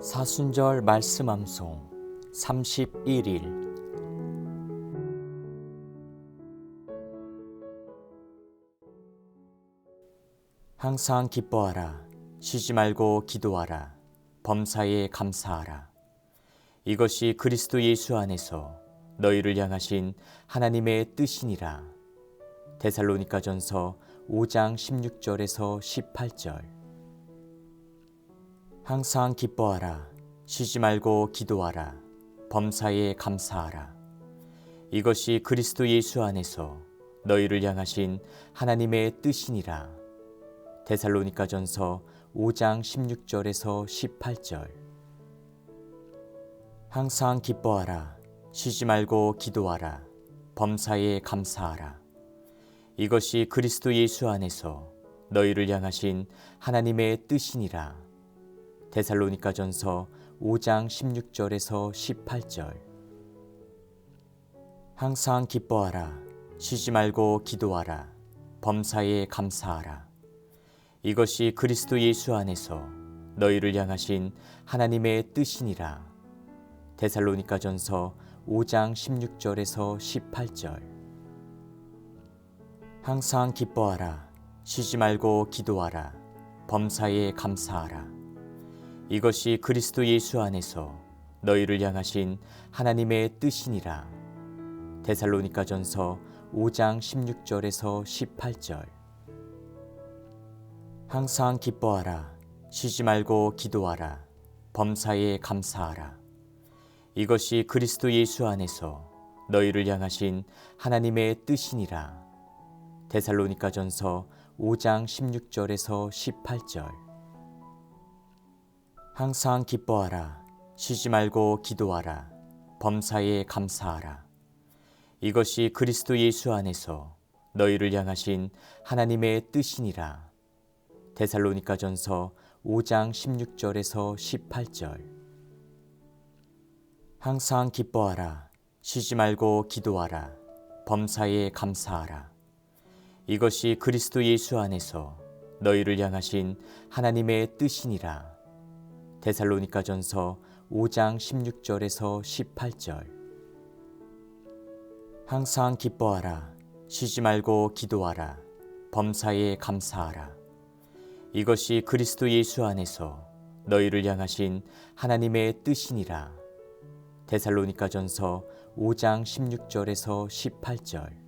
사순절 말씀 암송 31일 항상 기뻐하라. 쉬지 말고 기도하라. 범사에 감사하라. 이것이 그리스도 예수 안에서 너희를 향하신 하나님의 뜻이니라. 데살로니가전서 5장 16절에서 18절 항상 기뻐하라. 쉬지 말고 기도하라. 범사에 감사하라. 이것이 그리스도 예수 안에서 너희를 향하신 하나님의 뜻이니라. 데살로니가 전서 5장 16절에서 18절. 항상 기뻐하라. 쉬지 말고 기도하라. 범사에 감사하라. 이것이 그리스도 예수 안에서 너희를 향하신 하나님의 뜻이니라. 데살로니가전서 5장 16절에서 18절. 항상 기뻐하라. 쉬지 말고 기도하라. 범사에 감사하라. 이것이 그리스도 예수 안에서 너희를 향하신 하나님의 뜻이니라. 데살로니가전서 5장 16절에서 18절. 항상 기뻐하라. 쉬지 말고 기도하라. 범사에 감사하라 이것이 그리스도 예수 안에서 너희를 향하신 하나님의 뜻이니라. 데살로니가전서 5장 16절에서 18절. 항상 기뻐하라. 쉬지 말고 기도하라. 범사에 감사하라. 이것이 그리스도 예수 안에서 너희를 향하신 하나님의 뜻이니라. 데살로니가전서 5장 16절에서 18절. 항상 기뻐하라. 쉬지 말고 기도하라. 범사에 감사하라. 이것이 그리스도 예수 안에서 너희를 향하신 하나님의 뜻이니라. 데살로니가 전서 5장 16절에서 18절. 항상 기뻐하라. 쉬지 말고 기도하라. 범사에 감사하라. 이것이 그리스도 예수 안에서 너희를 향하신 하나님의 뜻이니라. 데살로니가전서 5장 16절에서 18절. 항상 기뻐하라. 쉬지 말고 기도하라. 범사에 감사하라. 이것이 그리스도 예수 안에서 너희를 향하신 하나님의 뜻이니라. 데살로니가전서 5장 16절에서 18절